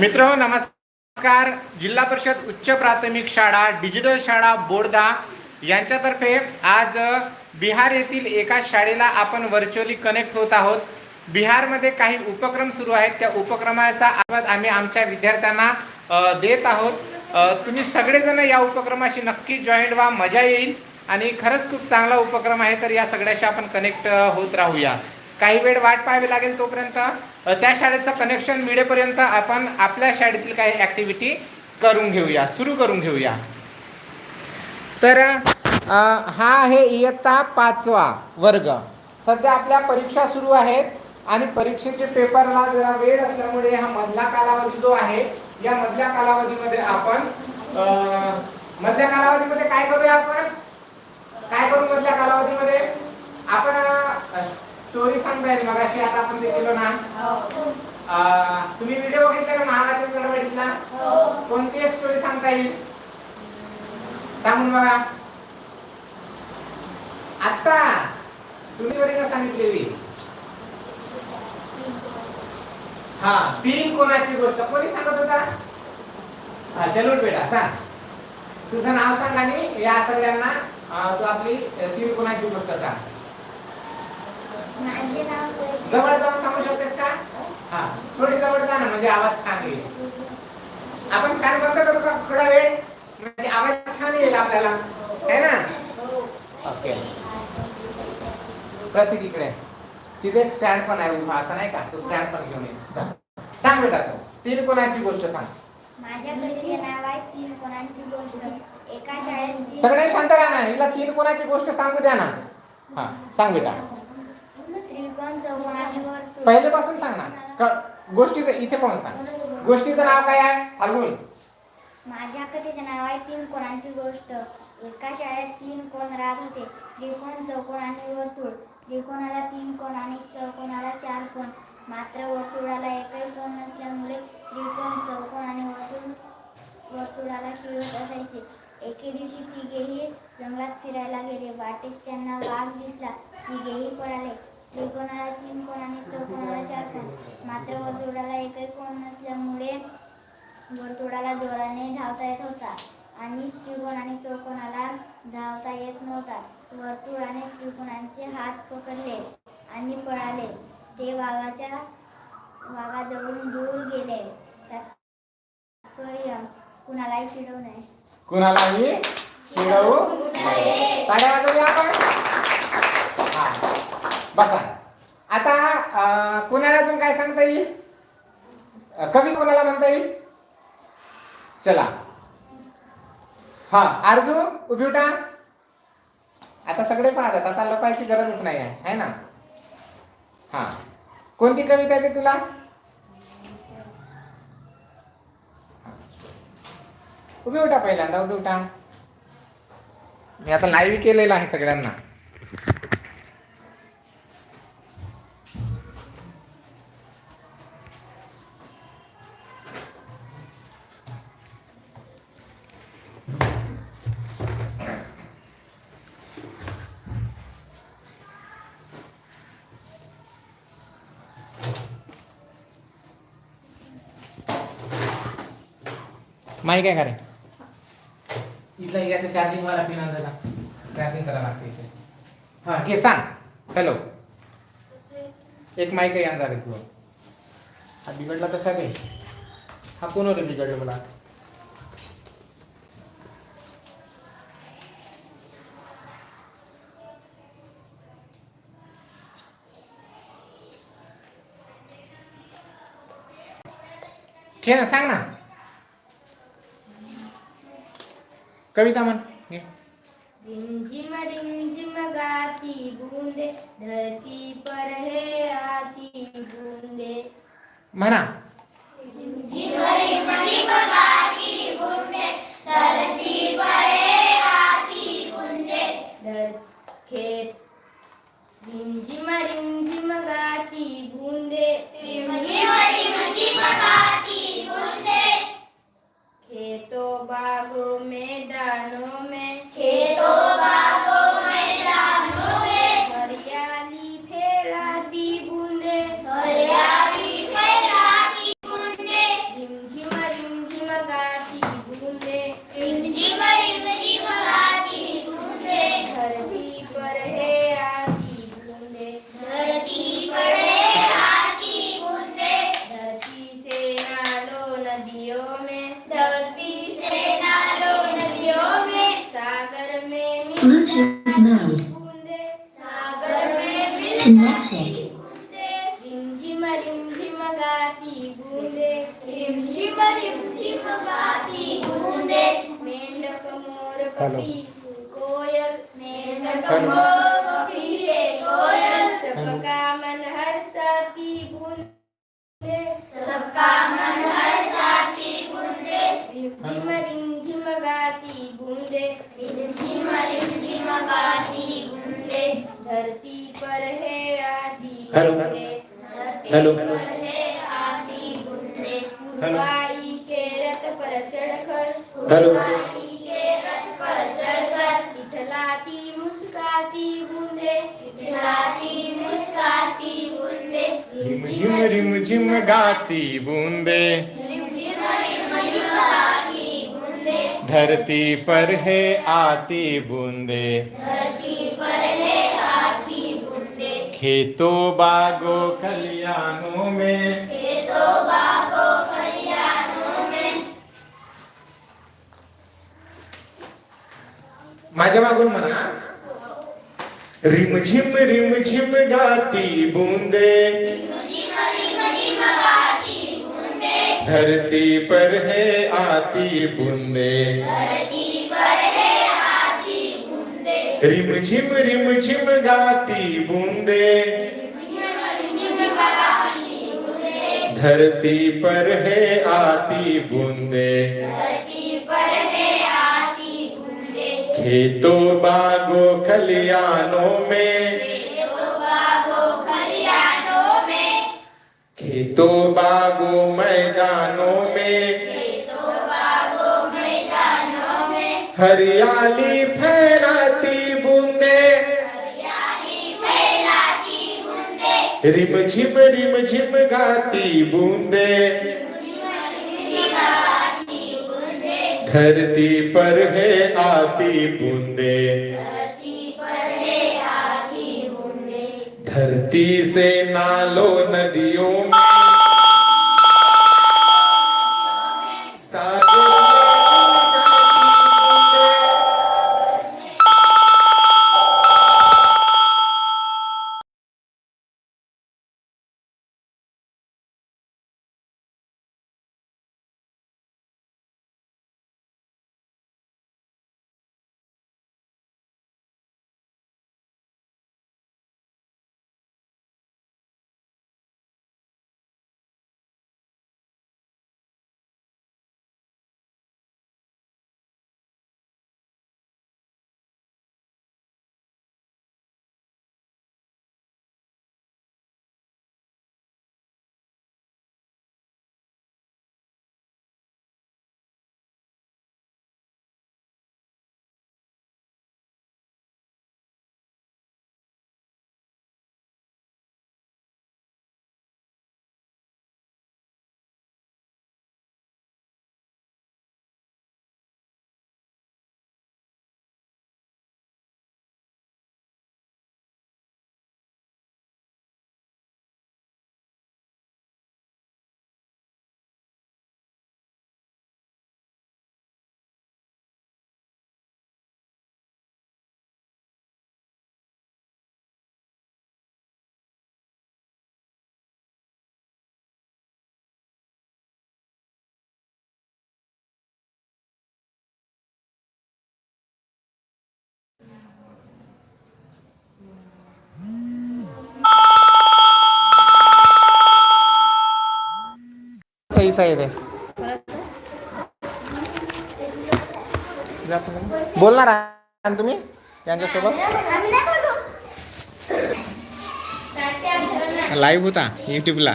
मित्र नमस्कार. जिल्हा परिषद उच्च प्राथमिक शाळा डिजिटल शाळा बोर्दा यांच्यातर्फे आज बिहार येथील एका शाळेला आपण व्हर्च्युअली कनेक्ट होत आहोत. बिहारमध्ये काही उपक्रम सुरू आहेत. त्या उपक्रमाचा आवाज आम्ही आमच्या विद्यार्थ्यांना देत आहोत. तुम्ही सगळेजण या उपक्रमाशी नक्की जॉईंट व्हा. मजा येईल. आणि खरंच खूप चांगला उपक्रम आहे. तर या सगळ्याशी आपण कनेक्ट होत राहूया. काही वेळ वाट पाहावी लागेल तोपर्यंत. त्या शाळेचं कनेक्शन मिळेपर्यंत आपण आपल्या शाळेतील काही ॲक्टिव्हिटी करून घेऊया सुरू करून घेऊया. तर हा आहे इयत्ता पाचवा वर्ग. सध्या आपल्या परीक्षा सुरू आहेत आणि परीक्षेचे पेपरला जरा वेळ असल्यामुळे हा मधला कालावधी जो आहे या मधल्या कालावधीमध्ये आपण मधल्या कालावधीमध्ये काय करूया आपण? काय करू मधल्या कालावधीमध्ये? आपण स्टोरी सांगता येईल मगाशी आता आपण ते केलो ना. अ, तुम्ही व्हिडिओ बघितला ना महाराज चळवळीतला? कोणती एक स्टोरी सांगता येईल? सांगून बघा. आता तुम्ही वरील सांगितलेली. हा तीन कोणाची गोष्ट? कोणी सांगत होता? हा चलो बेटा सांग. तुझं नाव सांग आणि या सगळ्यांना तू आपली तीन कोणाची गोष्ट सांग. जवळ जाऊन सांगू शकतेस का? हा थोडी जवळ जा ना म्हणजे आवाज छान येईल. आपण फॅन बंद करू का? थोडा वेळ. म्हणजे आवाज छान येईल आपल्याला. है ना? ओके. प्रतीक इकडे. तिथे एक स्टँड पण आहे उभा असं नाही का? तो स्टँड पण घेऊन ये. जा. सांग बेटा तू. तीन कोणाची गोष्ट सांग. माझ्याकडे नाव आहे तीन कोणांची गोष्ट. एका शाळेत तीन- सगळे शांत राहा ना. हिला तीन कोणाची गोष्ट सांगू द्या ना. हा सांग बेटा त्रिकोण चौकोन आणि वर्तुळ पहिलेपासून सांग ना. गोष्टीचं इथे पण सांग. गोष्टीचं नाव काय आहे? फाल्गुन. माझ्या कथेचे नाव आहे तीन कोणांची गोष्ट. एका शाळेत तीन कोण राहत होते? त्रिकोण चौकोन आणि वर्तुळ. त्रिकोणाला तीन कोण आणि चौकोनाला चार कोण. मात्र वर्तुळाला एकही कोण नसल्यामुळे त्रिकोण चौकोन आणि वर्तुळ वर्तुळाला शिवत असायचे. एके दिवशी तिघेही जंगलात फिरायला गेले. वाटेत त्यांना वाघ दिसला. तिघेही पळाले. त्रिकोणाला तीन कोण आणि चौकोनाला चार कोण. मात्र वर्तुळाला एकही कोण नसल्यामुळे वर्तुळाला जोराने धावता येत होता. आणि त्रिकोण आणि चौकोनाला धावता येत नव्हता. वर्तुळ आणि त्रिकोणांचे हात पकडले आणि पळाले. ते वाघाच्या वाघाजवळून दूर गेले. कुणालाही चिडवू नये. कुणालाही चिडवू आपण बसा. आता अं, कोणाला अजून काय सांगता येईल? अं, कवी कोणाला म्हणता येईल? चला. हा आरजू उभी उठा. आता सगळे पाहतात आता लपायची गरजच नाही आहे है ना? हा. कोणती कविता येते तुला? उभी उठा पहिल्यांदा उभी उठा. मी आता लाईव्ह केलेलं आहे सगळ्यांना. माहिती काय करे इथला याचं चार्जिंग वाला पिन आणलं चार्जिंग करायला लागते इथे. हा घे सांग. हॅलो एक माईक आहे आणणार आहे तू हा बिघडला कसा काय हा. कोणावर बिघडलं मला? घे ना सांग ना. कविता म्हण घे रिमझिम रिमझिम गाती बूंदे धरती पर है आती बूंदे. म्हणा. धर रिमझिम बूंदे रिमझिम रिमझिम गाती बूंदे मेंढक मोर पपी कोयल मेंढक मोर पपी रे कोयल. सबका मन हर्षाती बूंदे. सबका मन हर्षाती बूंदे. रिमझिम रिमझिम गाती बूंदे. रिमझिम रिमझिम गाती बूंदे. धरती पर है आती हेलो। बूंदे. हेलो। के रथ पर चढ़कर हेलो। मुरबाई के रथ पर चढ़कर इठलाती मुस्काती बूंदे इठलाती मुस्काती बूंदे रिमझिम रिमझिम गाती बूंदे। गाती धरती पर है आती बूंदे। धरती पर है आती बूंदे। खेतों बागों खलियानों में। खेतों बागों खलियानों में माझ्या मागून म्हणा. रिमझिम रिमझिम गाती बूंदे. धरती पर है आती बूंदे. रिमझिम रिमझिम गाती बूंदे. धरती पर है आती बूंदे. खेतों बागों खलियानों में। खेतों बागों मैदानों में। हरियाली फैलाती बूंदे। रिमझिम रिमझिम गाती बूंदे। धरती पर है आती बूंदे। धरती से नालों नदियों में इथं येते. बोलणार आहात तुम्ही यांच्यासोबत. लाईव्ह होता युट्यूबला